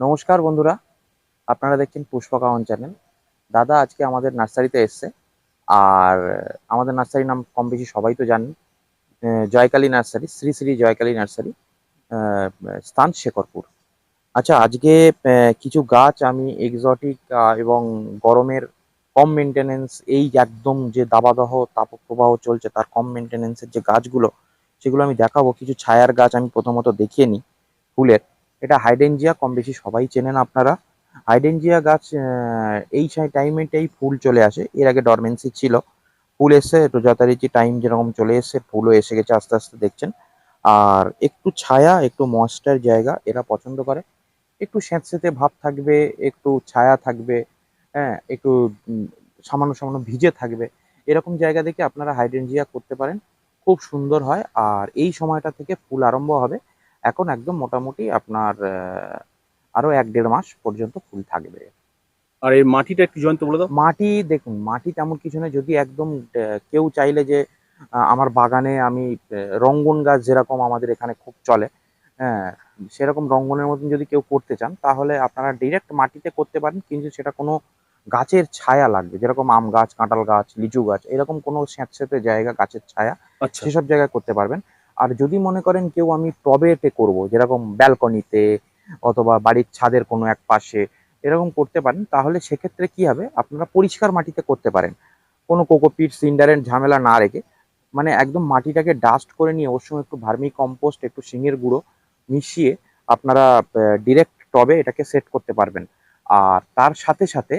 নমস্কার বন্ধুরা, আপনারা দেখছেন পুষ্পকা অন চ্যানেল। দাদা আজকে আমাদের নার্সারিতে এসছে, আর আমাদের নার্সারির নাম কম বেশি সবাই তো জানেন জয়কালী নার্সারি, শ্রী শ্রী জয়কালী নার্সারি স্থান শেখরপুর। আচ্ছা আজকে কিছু গাছ আমি এক্সটিক এবং গরমের কম মেনটেনেন্স এই একদম যে দাবাদহ তাপপ্রবাহ চলছে, তার কম মেনটেনেন্সের যে গাছগুলো, সেগুলো আমি দেখাবো। কিছু ছায়ার গাছ আমি প্রথমত দেখিয়ে নিই, ফুলের। এটা হাইডেনজিয়া কম বেশি সবাই চেনেন আপনারা। হাইডেনজিয়া গাছ এই টাইমেটাই ফুল চলে আসে। এর আগে ডরমেন্সি ছিল। ফুল এসে একটু যথারীতি টাইম যেরকম চলে এসছে, ফুলও এসে গেছে আস্তে আস্তে দেখছেন। আর একটু ছায়া, একটু ময়েস্টার জায়গা, এরা পছন্দ করে। একটু স্যাঁতস্যাঁতে ভাব থাকবে, একটু ছায়া থাকবে হ্যাঁ একটু সামান্য সামান্য ভিজে থাকবে। এরকম জায়গা দেখে আপনারা হাইডেনজিয়া করতে পারেন। খুব সুন্দর হয়। আর এই সময়টা থেকে ফুল আরম্ভ হবে। এখন একদম মোটামুটি আপনার আহ, আরও এক দেড় মাস পর্যন্ত ফুল থাকবে। আর এই মাটিটা একটু জয়ন্ত বলে দাও। মাটি দেখুন মাটি তেমন কিছু না যদি একদম কেউ চাইলে যে আমার বাগানে আমি রঙ্গন গাছ যেরকম আমাদের এখানে খুব চলে হ্যাঁ সেরকম রঙ্গনের মতন যদি কেউ করতে চান তাহলে আপনারা ডিরেক্ট মাটিতে করতে পারেন কিন্তু সেটা কোনো গাছের ছায়া লাগবে যেরকম আম গাছ কাঁঠাল গাছ লিচু গাছ এরকম কোনো স্যাঁতস্যাঁতে জায়গা গাছের ছায়া আচ্ছা। সেসব জায়গায় করতে পারবেন। আর যদি মনে করেন কেউ আমি টবেতে করব, যেরকম ব্যালকনিতে অথবা বাড়ির ছাদের কোনো এক পাশে এরকম করতে পারেন, তাহলে সেক্ষেত্রে কি হবে? আপনারা পরিষ্কার মাটিতে করতে পারেন। কোনো কোকোপিট সিন্ডারের ঝামেলা না রেখে মানে একদম মাটিটাকে ডাস্ট করে নিয়ে ওর সঙ্গে একটু ভার্মি কম্পোস্ট একটু শিঙের গুঁড়ো মিশিয়ে আপনারা ডিরেক্ট টবে এটাকে সেট করতে পারবেন। আর তার সাথে সাথে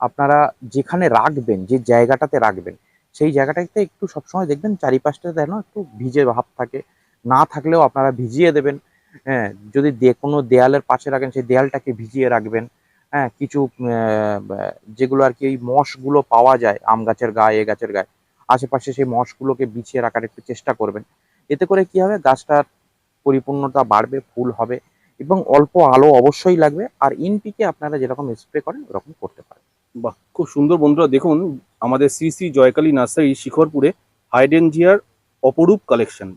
আপনারা যেখানে রাখবেন, যে জায়গাটাতে রাখবেন সেই জায়গাটাতে একটু সবসময় দেখবেন চারিপাশটা যেন একটু ভিজে ভাব থাকে। না থাকলেও আপনারা ভিজিয়ে দেবেন। হ্যাঁ যদি দে, কোনো দেয়ালের পাশে রাখেন, সেই দেয়ালটাকে ভিজিয়ে রাখবেন। হ্যাঁ কিছু যেগুলো আর কি এই মশগুলো পাওয়া যায়, আম গাছের গায়ে, এ গাছের গায়ে। আশেপাশে সেই মশগুলোকে বিছিয়ে রাখার একটু চেষ্টা করবেন। এতে করে কি হবে, গাছটার পরিপূর্ণতা বাড়বে, ফুল হবে এবং অল্প আলো অবশ্যই লাগবে। আর ইনপিকে আপনারা যেরকম স্প্রে করেন, ওরকম করতে পারেন। বাহ, খুব সুন্দর বন্ধুরা। দেখুন, আমাদের শ্রী শ্রী জয়কালী নার্সারি শিখরপুরে হাইডেনজিয়ার অপরূপ কালেকশন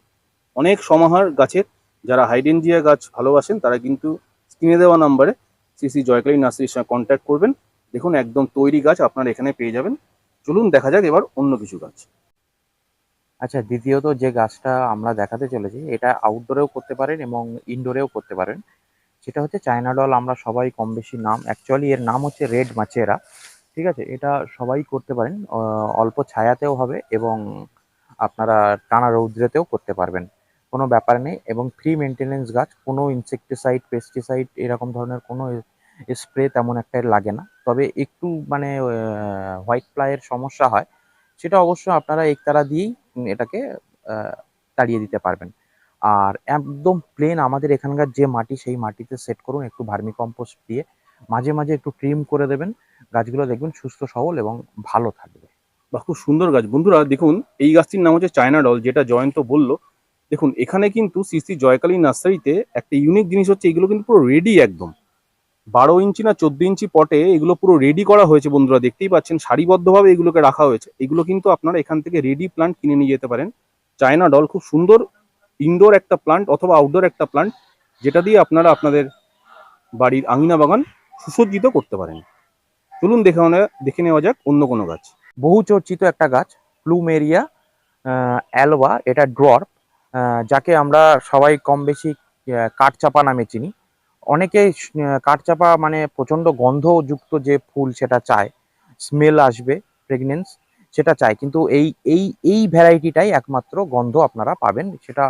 অনেক সমাহার গাছের। যারা হাইডেনজিয়া গাছ ভালোবাসেন, তারা কিন্তু স্ক্রিনে দেওয়া নাম্বারে শ্রী শ্রী জয়কালী নার্সারির সঙ্গে কন্ট্যাক্ট করবেন। দেখুন, একদম তৈরি গাছ আপনারা এখানে পেয়ে যাবেন। চলুন, দেখা যাক এবার অন্য কিছু গাছ। আচ্ছা দ্বিতীয়ত যে গাছটা আমরা দেখাতে চলেছি, এটা আউটডোরেও করতে পারেন এবং ইনডোরেও করতে পারেন। সেটা হচ্ছে চায়না ডল আমরা সবাই কম বেশি নাম। অ্যাকচুয়ালি এর নাম হচ্ছে রেড মাচেরা ঠিক আছে? এটা সবাই করতে পারেন। অল্প ছায়াতেও হবে এবং আপনারা টানা রৌদ্রেতেও করতে পারবেন। কোনো ব্যাপার নেই এবং ফ্রি মেনটেনেন্স গাছ, কোনো ইনসেকটিসাইড পেস্টিসাইড এরকম ধরনের কোনো স্প্রে তেমন একটা লাগে না। তবে একটু মানে হোয়াইট ফ্লাইয়ের সমস্যা হয়, সেটা অবশ্য আপনারা একতারা দিয়েই এটাকে তাড়িয়ে দিতে পারবেন। আর একদম প্লেন আমাদের এখানকার যে মাটি, সেই মাটিতে সেট করুন, একটু ভার্মি কম্পোস্ট দিয়ে। মাঝে মাঝে একটু ট্রিম করে দেবেন, গাছগুলো দেখবেন সুস্থ, সবল এবং ভালো থাকবে। বা খুব সুন্দর গাছ। বন্ধুরা, দেখুন, এই গাছটির নাম হচ্ছে চায়না ডল, যেটা জয়ন্ত বলল। দেখুন, এখানে কিন্তু শ্রী জয়কালী নার্সারিতে একটা ইউনিক জিনিস হচ্ছে, এগুলো কিন্তু পুরো রেডি একদম। বারো ইঞ্চি না চোদ্দ ইঞ্চি পটে এগুলো পুরো রেডি করা হয়েছে, বন্ধুরা, দেখতেই পাচ্ছেন। সারিবদ্ধভাবে এগুলোকে রাখা হয়েছে। এগুলো কিন্তু আপনারা এখান থেকে রেডি প্লান্ট কিনে নিয়ে যেতে পারেন। চায়না ডল খুব সুন্দর ইনডোর একটা প্লান্ট অথবা আউটডোর একটা প্লান্ট যেটা দিয়ে আপনারা আপনাদের বাড়ির আঙিনা বাগান সুসজ্জিত করতে পারেন। চলুন দেখে দেখে নেওয়া যাক অন্য কোনো গাছ। বহু চর্চিত একটা গাছ প্লুমেরিয়া অ্যালবা এটা ড্রপ যাকে আমরা সবাই কম বেশি কাঠচাপা নামে চিনি। অনেকে কাঠচাপা মানে প্রচণ্ড গন্ধযুক্ত যে ফুল সেটা চায়। স্মেল আসবে প্রেগনেন্স সেটা চায়। কিন্তু এই এই এই ভ্যারাইটিটাই একমাত্র গন্ধ আপনারা পাবেন। সেটা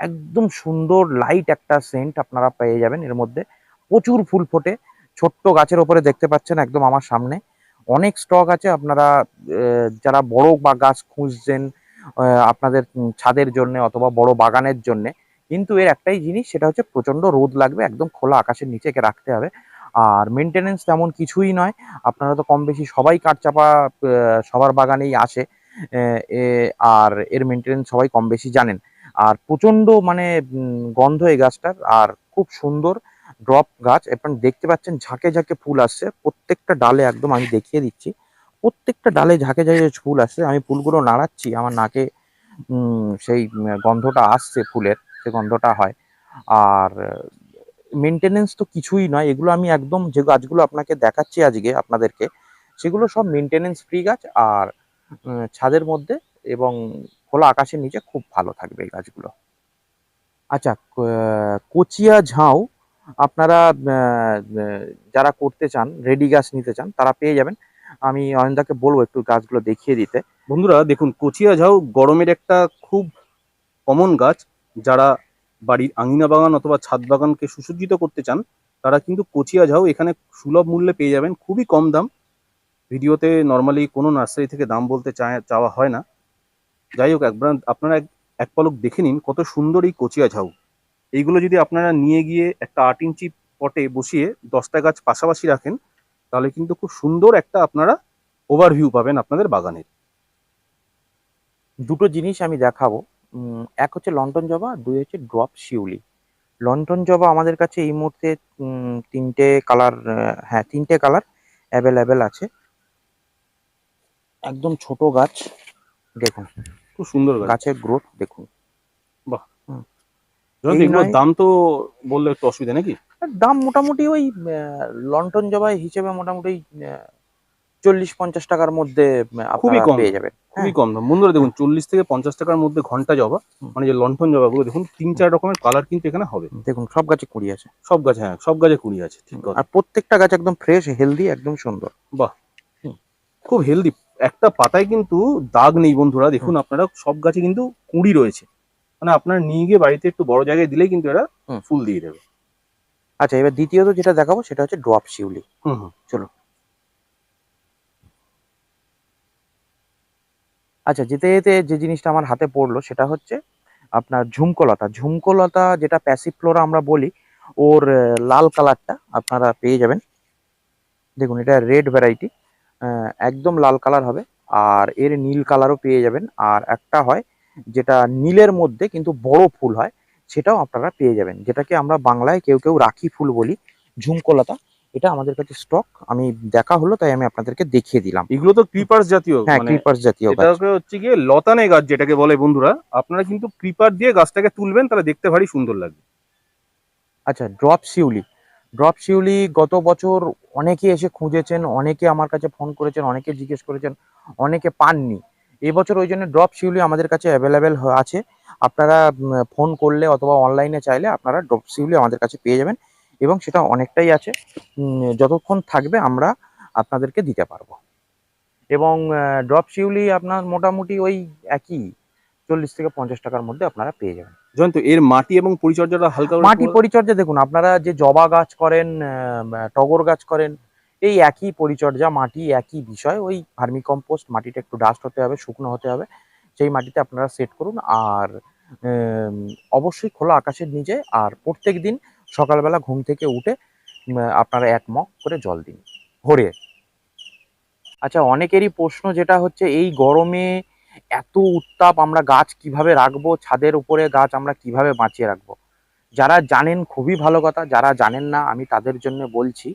একদম সুন্দর লাইট একটা সেন্ট আপনারা পেয়ে যাবেন। এর মধ্যে প্রচুর ফুল ফোটে। ছোট্ট গাছের ওপরে দেখতে পাচ্ছেন একদম আমার সামনে। অনেক স্টক আছে, আপনারা যারা বড় বা গাছ খুঁজছেন আপনাদের ছাদের জন্য অথবা বড় বাগানের জন্য, কিন্তু এর একটাই জিনিস, সেটা হচ্ছে প্রচণ্ড রোদ লাগবে, একদম খোলা আকাশের নিচে একে রাখতে হবে। আর মেনটেনেন্স তেমন কিছুই নয়, আপনারা তো কম বেশি সবাই কাঠচাপা সবার বাগানেই আসে আর এর মেনটেনেন্স সবাই কম বেশি জানেন। আর প্রচণ্ড মানে গন্ধ এই গাছটার, আর খুব সুন্দর ড্রপ গাছ এবং দেখতে পাচ্ছেন ঝাঁকে ঝাঁকে ফুল আসছে। প্রত্যেকটা ডালে একদম আমি দেখিয়ে দিচ্ছি। প্রত্যেকটা ডালে ঝাঁকে ঝাঁকে ফুল আসছে, আমি ফুলগুলো নাড়াচ্ছি, আমার নাকে সেই গন্ধটা আসছে ফুলের সে গন্ধটা হয়। আর মেনটেনেন্স তো কিছুই নয়, এগুলো আমি একদম যে গাছগুলো আপনাকে দেখাচ্ছি আজকে আপনাদেরকে, সেগুলো সব মেনটেনেন্স ফ্রি গাছ আর ছাদের মধ্যে এবং খোলা আকাশের নিচে খুব ভালো থাকবে এই গাছগুলো। আচ্ছা কচিয়া ঝাউ আপনারা যারা করতে চান, রেডি গাছ নিতে চান, তারা পেয়ে যাবেন। আমি অয়নদাকে বলব একটু গাছগুলো দেখিয়ে দিতে। বন্ধুরা, দেখুন, কচিয়া ঝাউ গরমের একটা খুব কমন গাছ। যারা বাড়ির আঙিনা বাগান অথবা ছাদ বাগানকে সুসজ্জিত করতে চান, তারা কিন্তু কচিয়া ঝাউ এখানে সুলভ মূল্যে পেয়ে যাবেন। খুবই কম দাম। ভিডিওতে নর্মালি কোনো নার্সারি থেকে দাম বলতে চাওয়া হয় না। যাই হোক, একবার আপনারা এক পলক দেখে নিন কত সুন্দর এই কচিয়া ঝাউ। এইগুলো যদি আপনারা নিয়ে গিয়ে একটা আট ইঞ্চি পটে বসিয়ে দশটা গাছ পাশাপাশি রাখেন তাহলে কিন্তু খুব সুন্দর একটা আপনারা ওভারভিউ পাবেন আপনাদের বাগানের। দুটো জিনিস আমি দেখাবো। এক হচ্ছে লন্ডন জবা দুই হচ্ছে ড্রপ শিউলি। লন্ডন জবা আমাদের কাছে এই মুহূর্তে তিনটে কালার হ্যাঁ তিনটে কালার অ্যাভেলেবেল আছে। একদম ছোট গাছ দেখুন। খুব সুন্দর গাছের গ্রোথ দেখুন। এই এগুলোর দাম তো বললে একটু অসুবিধা নাকি? দাম মোটামুটি ওই আহ, লন্ডন জবা হিসেবে মোটামুটি চল্লিশ পঞ্চাশ টাকার মধ্যে খুবই কম। পেয়ে যাবেন। খুবই কম দাম। বন্ধুরা দেখুন চল্লিশ থেকে পঞ্চাশ টাকার মধ্যে ঘণ্টা জবা মানে যে লন্ঠন জবাগুলো দেখুন তিন চার রকমের কালার কিন্তু এখানে হবে। দেখুন সব গাছে কুড়ি আছে। সব গাছে হ্যাঁ সব গাছে কুড়ি আছে ঠিক আর প্রত্যেকটা গাছ একদম ফ্রেশ হেলদি একদম সুন্দর। বাহ খুব হেলদি একটা পাতায় কিন্তু দাগ নেই বন্ধুরা দেখুন আপনারা সব গাছে কিন্তু কুড়ি রয়েছে। মানে আপনার নিয়ে গিয়ে বাড়িতে একটু বড় জায়গায় দিলেই কিন্তু এরা ফুল দিয়ে দেবে। আচ্ছা এবার দ্বিতীয়ত যেটা দেখাবো সেটা হচ্ছে ড্রপ শিউলি। হুম হুম। আচ্ছা যেতে যেতে যে জিনিসটা আমার হাতে পড়ল সেটা হচ্ছে আপনার ঝুমকোলতা। ঝুমকোলতা যেটা প্যাসিফ্লোরা আমরা বলি ওর লাল কালারটা আপনারা পেয়ে যাবেন। দেখুন এটা রেড ভ্যারাইটি। একদম লাল কালার হবে আর এর নীল কালারও পেয়ে যাবেন। আর একটা হয় যেটা নীলের মধ্যে কিন্তু বড় ফুল হয় সেটাও আপনারা পেয়ে যাবেন। যেটাকে আমরা বাংলায় কেউ কেউ রাখি ফুল বলি ঝুমকোলতা এটা আমাদের কাছে স্টক আমি দেখা হলো তাই আমি আপনাদেরকে দেখিয়ে দিলাম। এগুলো তো ক্রিপার্স জাতীয় হ্যাঁ মানে ক্রিপার্স জাতীয় গাছ। এটাকে হচ্ছে গিয়ে লতানে গাছ যেটাকে বলে বন্ধুরা আপনারা কিন্তু ক্রিপার দিয়ে গাছটাকে তুলবেন তাহলে দেখতে ভারী সুন্দর লাগবে। আচ্ছা ড্রপ শিউলি। ড্রপ শিউলি গত বছর অনেকে এসে খুঁজেছেন অনেকে আমার কাছে ফোন করেছেন অনেকে জিজ্ঞেস করেছেন অনেকে পাননি। এবছর ওই জন্য ড্রপ শিউলি আমাদের কাছে অ্যাভেলেবেল আছে। আপনারা ফোন করলে অথবা অনলাইনে চাইলে আপনারা ড্রপ শিউলি আমাদের কাছে পেয়ে যাবেন এবং সেটা অনেকটাই আছে। যতক্ষণ থাকবে আমরা আপনাদেরকে দিতে পারব। এবং ড্রপ শিউলি আপনার মোটামুটি ওই একই চল্লিশ থেকে পঞ্চাশ টাকার মধ্যে আপনারা পেয়ে যাবেন। জানেন তো এর মাটি এবং পরিচর্যাটা হালকা মাটি পরিচর্যা দেখুন আপনারা যে জবা গাছ করেন টগর গাছ করেন এই একই পরিচর্যা, মাটি একই বিষয়, ওই ভার্মি কম্পোস্ট মাটিটা একটু ডাস্ট হতে হবে, শুকনো হতে হবে, সেই মাটিতে আপনারা সেট করুন আর অবশ্যই খোলা আকাশের নিচে আর প্রত্যেক দিন সকালবেলা ঘুম থেকে উঠে আপনারা এক মগ করে জল দিন, ভরে। আচ্ছা অনেকেরই প্রশ্ন যেটা হচ্ছে, এই গরমে এত উত্তাপ আমরা গাছ কীভাবে রাখব, ছাদের উপরে গাছ আমরা কীভাবে বাঁচিয়ে রাখব? যারা জানেন, খুবই ভালো কথা, যারা জানেন না, আমি তাদের জন্য বলছি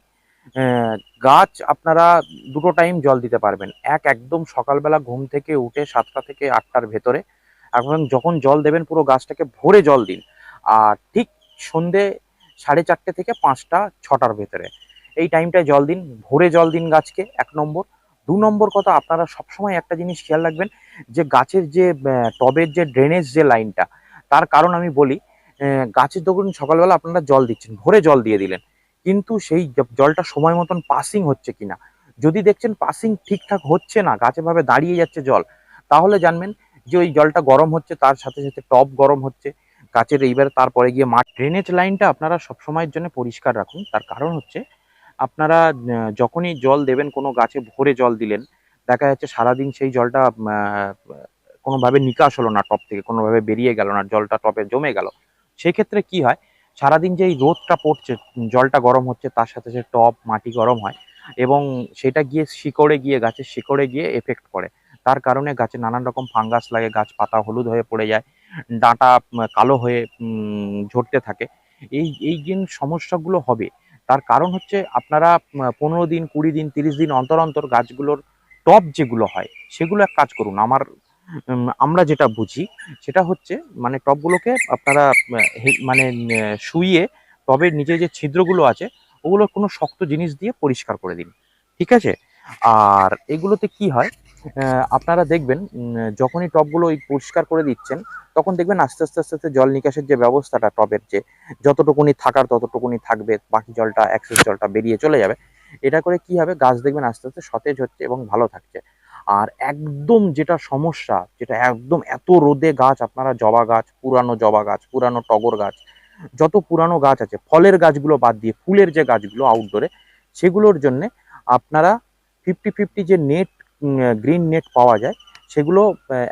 গাছ আপনারা দুটো টাইম জল দিতে পারবেন। এক একদম সকালবেলা ঘুম থেকে উঠে সাতটা থেকে আটটার ভেতরে এবং যখন জল দেবেন পুরো গাছটাকে ভরে জল দিন। আর ঠিক সন্ধে সাড়ে চারটে থেকে পাঁচটা, ছটার ভেতরে এই টাইমটায় জল দিন, ভরে জল দিন গাছকে এক নম্বর। দু নম্বর কথা, আপনারা সবসময় একটা জিনিস খেয়াল রাখবেন যে গাছের যে টবের যে ড্রেনেজ যে লাইনটা তার কারণ আমি বলি গাছের ধরুন সকালবেলা আপনারা জল দিচ্ছেন, ভরে জল দিয়ে দিলেন। কিন্তু সেই জলটা সময় মতন পাসিং হচ্ছে কিনা? যদি দেখছেন পাসিং ঠিকঠাক হচ্ছে না, গাছে ভাবে দাঁড়িয়ে যাচ্ছে জল, তাহলে জানবেন যে ওই জলটা গরম হচ্ছে, তার সাথে সাথে টপ গরম হচ্ছে। গাছের এইবার তারপরে গিয়ে মাঠ ড্রেনেজ লাইনটা আপনারা সবসময়ের জন্য পরিষ্কার রাখুন। তার কারণ হচ্ছে আপনারা যখনই জল দেবেন, কোনো গাছে ভরে জল দিলেন, দেখা যাচ্ছে সারাদিন সেই জলটা কোনোভাবে নিকাশ হলো না টপ থেকে, কোনোভাবে বেরিয়ে গেল না, জলটা টপে জমে গেল। সেক্ষেত্রে কি হয় সারাদিন যে এই রোদটা পড়ছে জলটা গরম হচ্ছে, তার সাথে সাথে টপ মাটি গরম হয় এবং সেটা গিয়ে শিকড়ে গিয়ে, গাছের শিকড়ে গিয়ে এফেক্ট করে তার কারণে গাছে নানান রকম ফাঙ্গাস লাগে, গাছ পাতা হলুদ হয়ে পড়ে যায়, ডাঁটা কালো হয়ে ঝরতে থাকে। এই এই যে সমস্যাগুলো হবে, তার কারণ হচ্ছে আপনারা পনেরো দিন, কুড়ি দিন, তিরিশ দিন অন্তর অন্তর গাছগুলোর টপ যেগুলো হয়, সেগুলো এক কাজ করুন। আমার আমরা যেটা বুঝি, সেটা হচ্ছে মানে টবগুলোকে আপনারা মানে শুইয়ে টবের নিচে যে ছিদ্রগুলো আছে, ওগুলো কোনো শক্ত জিনিস দিয়ে পরিষ্কার করে দিন। ঠিক আছে? আর এগুলোতে কি হয় আপনারা দেখবেন যখনই টবগুলো পরিষ্কার করে দিচ্ছেন, তখন দেখবেন আস্তে আস্তে আস্তে আস্তে জল নিকাশের যে ব্যবস্থাটা টবের যে, যতটুকুনি থাকার ততটুকুনি থাকবে, বাকি জলটা, অ্যাক্সেস জলটা বেরিয়ে চলে যাবে। এটা করে কি হবে, গাছ দেখবেন আস্তে আস্তে সতেজ হচ্ছে এবং ভালো থাকছে। আর একদম যেটা সমস্যা, যেটা একদম এত রোদে গাছ, আপনারা জবা গাছ, পুরানো জবা গাছ, পুরানো টগর গাছ, যত পুরানো গাছ আছে, ফলের গাছগুলো বাদ দিয়ে ফুলের যে গাছগুলো আউটডোরে সেগুলোর জন্যে আপনারা ফিফটি ফিফটি যে নেট গ্রিন নেট পাওয়া যায়, সেগুলো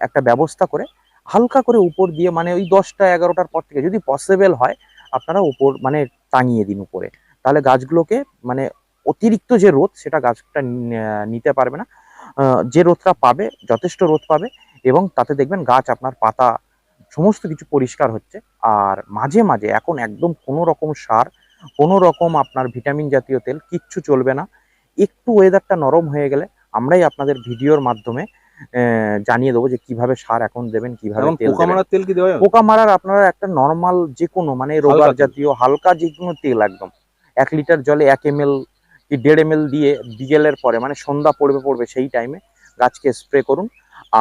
একটা ব্যবস্থা করে হালকা করে উপর দিয়ে মানে ওই দশটা এগারোটার পর থেকে যদি পসিবল হয়, আপনারা উপর মানে টাঙিয়ে দিন উপরে। তাহলে গাছগুলোকে মানে অতিরিক্ত যে রোদ, সেটা গাছটা নিতে পারবে না। যে রোদটা পাবে যথেষ্ট রোদ পাবে এবং তাতে দেখবেন গাছ আপনার পাতা সমস্ত কিছু পরিষ্কার হচ্ছে। আর মাঝে মাঝে এখন একদম কোনো রকম সার কোনো রকম আপনার ভিটামিন জাতীয় তেল কিচ্ছু চলবে না। একটু ওয়েদারটা নরম হয়ে গেলে আমরাই আপনাদের ভিডিওর মাধ্যমে জানিয়ে দেবো যে কীভাবে সার এখন দেবেন কীভাবে তেল দেবেন। পোকা মারার আপনারা একটা নর্মাল যে কোনো মানে রোগার জাতীয় হালকা যে কোনো তেল একদম। এক লিটার জলে এক এম কি দেড় এম দিয়ে বিকেলের পরে মানে সন্ধ্যা পড়বে পড়বে সেই টাইমে গাছকে স্প্রে করুন।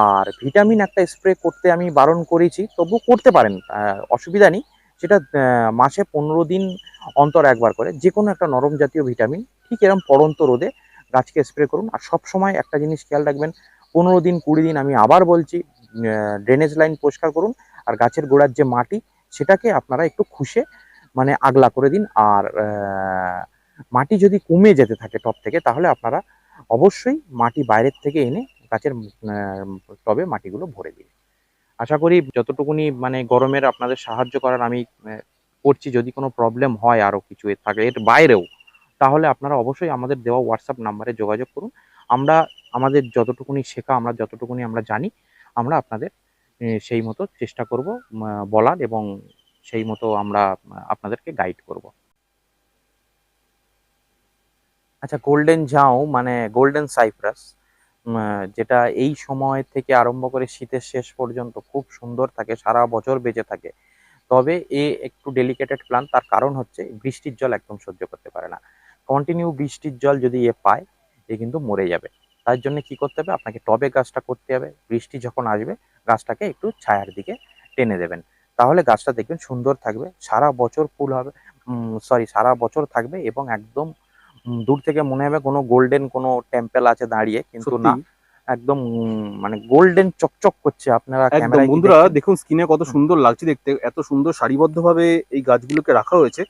আর ভিটামিন একটা স্প্রে করতে আমি বারণ করেছি, তবু করতে পারেন অসুবিধা নেই। সেটা মাসে পনেরো দিন অন্তর একবার করে যে কোনো একটা নরম জাতীয় ভিটামিন ঠিক এরকম পড়ন্ত রোদে গাছকে স্প্রে করুন। আর সব সময় একটা জিনিস খেয়াল রাখবেন, পনেরো দিন, কুড়ি দিন আমি আবার বলছি ড্রেনেজ লাইন পরিষ্কার করুন। আর গাছের গোড়ার যে মাটি, সেটাকে আপনারা একটু খুশে মানে আগলা করে দিন। আর মাটি যদি কমে যেতে থাকে টব থেকে, তাহলে আপনারা অবশ্যই মাটি বাইরের থেকে এনে গাছের টবে মাটিগুলো ভরে দিন। আশা করি যতটুকুনি মানে গরমের আপনাদের সাহায্য করার আমি করছি, যদি কোনো প্রবলেম হয় আরও কিছু এর থাকে, এর বাইরেও, তাহলে আপনারা অবশ্যই আমাদের দেওয়া হোয়াটসঅ্যাপ নাম্বারে যোগাযোগ করুন। আমরা আমাদের যতটুকুনি শেখা, আমরা যতটুকুনি আমরা জানি, আমরা আপনাদের সেই মতো চেষ্টা করব বলার এবং সেই মতো আমরা আপনাদেরকে গাইড করব। আচ্ছা গোল্ডেন ঝাউ মানে গোল্ডেন সাইপ্রাস যেটা এই সময় থেকে আরম্ভ করে শীতের শেষ পর্যন্ত খুব সুন্দর থাকে, সারা বছর বেঁচে থাকে। তবে এ একটু ডেলিকেটেড প্লান্ট তার কারণ হচ্ছে বৃষ্টির জল একদম সহ্য করতে পারে না। কন্টিনিউ বৃষ্টির জল যদি এ পায়, এ কিন্তু মরে যাবে। তার জন্য কি করতে হবে? আপনাকে টবে গাছটা করতে হবে। বৃষ্টি যখন আসবে, গাছটাকে একটু ছায়ার দিকে টেনে দেবেন। তাহলে গাছটা দেখবেন সুন্দর থাকবে, সারা বছর ফুল হবে সরি সারা বছর থাকবে এবং একদম দূর থেকে মনে হবে কোনো গোল্ডেন কোনো টেম্পল আছে দাঁড়িয়ে কিন্তু না। একদম মানে গোল্ডেন চকচক করছে আপনারা একদম বন্ধুরা দেখুন স্ক্রিনে কত সুন্দর লাগছে দেখতে এত সুন্দর সারিবদ্ধভাবে এই গাছগুলোকে রাখা হয়েছে।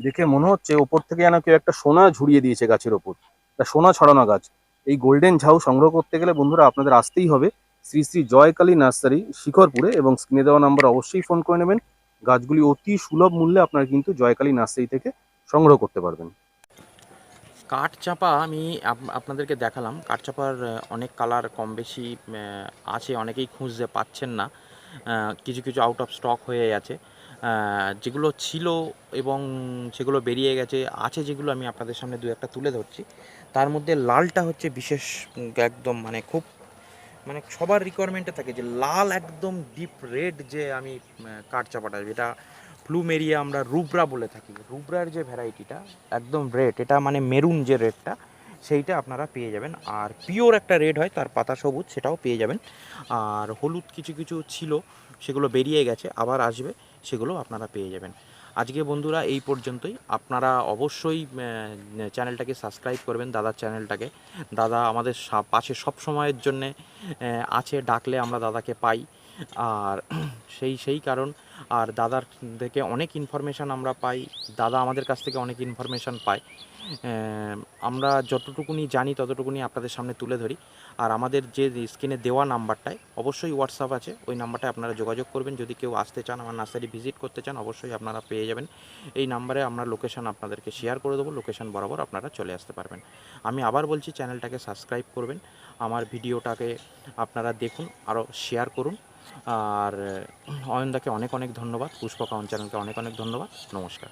দেখে মনে হচ্ছে ওপর থেকে যেন কেউ একটা সোনা ঝুড়িয়ে দিয়েছে গাছের ওপর। সোনা ছড়ানো গাছ। এই গোল্ডেন ঝাউ সংগ্রহ করতে গেলে বন্ধুরা আপনাদের আসতেই হবে শ্রী শ্রী জয়কালী নার্সারি শিখরপুরে এবং স্ক্রিনে দেওয়া নাম্বার অবশ্যই ফোন করে নেবেন। গাছগুলি অতি সুলভ মূল্যে আপনারা কিন্তু জয়কালী নার্সারি থেকে সংগ্রহ করতে পারবেন। কাঠচাপা আমি আপনাদেরকে দেখালাম। কাঠচাপার আহ, অনেক কালার কম বেশি আছে অনেকেই খুঁজতে পাচ্ছেন না। কিছু কিছু আউট অফ স্টক হয়ে গেছে। যেগুলো ছিল এবং সেগুলো বেরিয়ে গেছে আছে যেগুলো আমি আপনাদের সামনে দু একটা তুলে ধরছি। তার মধ্যে লালটা হচ্ছে বিশেষ একদম মানে খুব মানে সবার রিকোয়ারমেন্টে থাকে যে লাল একদম ডিপ রেড যে আমি কাঠ চাপাটা যেটা প্লুমেরিয়া আমরা রুবরা বলে থাকি। রুবরার যে ভ্যারাইটিটা, একদম রেড, এটা মানে মেরুন যে রেডটা, সেইটা আপনারা পেয়ে যাবেন। আর পিওর একটা রেড হয়, তার পাতা সবুজ, সেটাও পেয়ে যাবেন। আর হলুদ কিছু কিছু ছিল, সেগুলো বেরিয়ে গেছে, আবার আসবে, সেগুলো আপনারা পেয়ে যাবেন। আজকে বন্ধুরা, এই পর্যন্তই। আপনারা অবশ্যই চ্যানেলটাকে সাবস্ক্রাইব করবেন, দাদার চ্যানেলটাকে। দাদা আমাদের পাশে সব সময়ের জন্যে আছে, ডাকলে আমরা দাদাকে পাই। আর সেই সেই কারণ আর দাদার থেকে অনেক ইনফরমেশান আমরা পাই, দাদা আমাদের কাছ থেকে অনেক ইনফরমেশান পায়। আমরা যতটুকুনি জানি ততটুকুনি আপনাদের সামনে তুলে ধরি। আর আমাদের যে স্ক্রিনে দেওয়া নাম্বারটায় অবশ্যই হোয়াটসঅ্যাপ আছে, ওই নাম্বারটায় আপনারা যোগাযোগ করবেন। যদি কেউ আসতে চান, আমার নার্সারি ভিজিট করতে চান, অবশ্যই আপনারা পেয়ে যাবেন। এই নাম্বারে আমরা লোকেশন আপনাদেরকে শেয়ার করে দেবো লোকেশন বরাবর আপনারা চলে আসতে পারবেন। আমি আবার বলছি চ্যানেলটাকে সাবস্ক্রাইব করবেন। আমার ভিডিওটাকে আপনারা দেখুন, আরও শেয়ার করুন। আর অয়নদাকে অনেক অনেক ধন্যবাদ পুষ্পকাউন চ্যানেলকে অনেক অনেক ধন্যবাদ নমস্কার।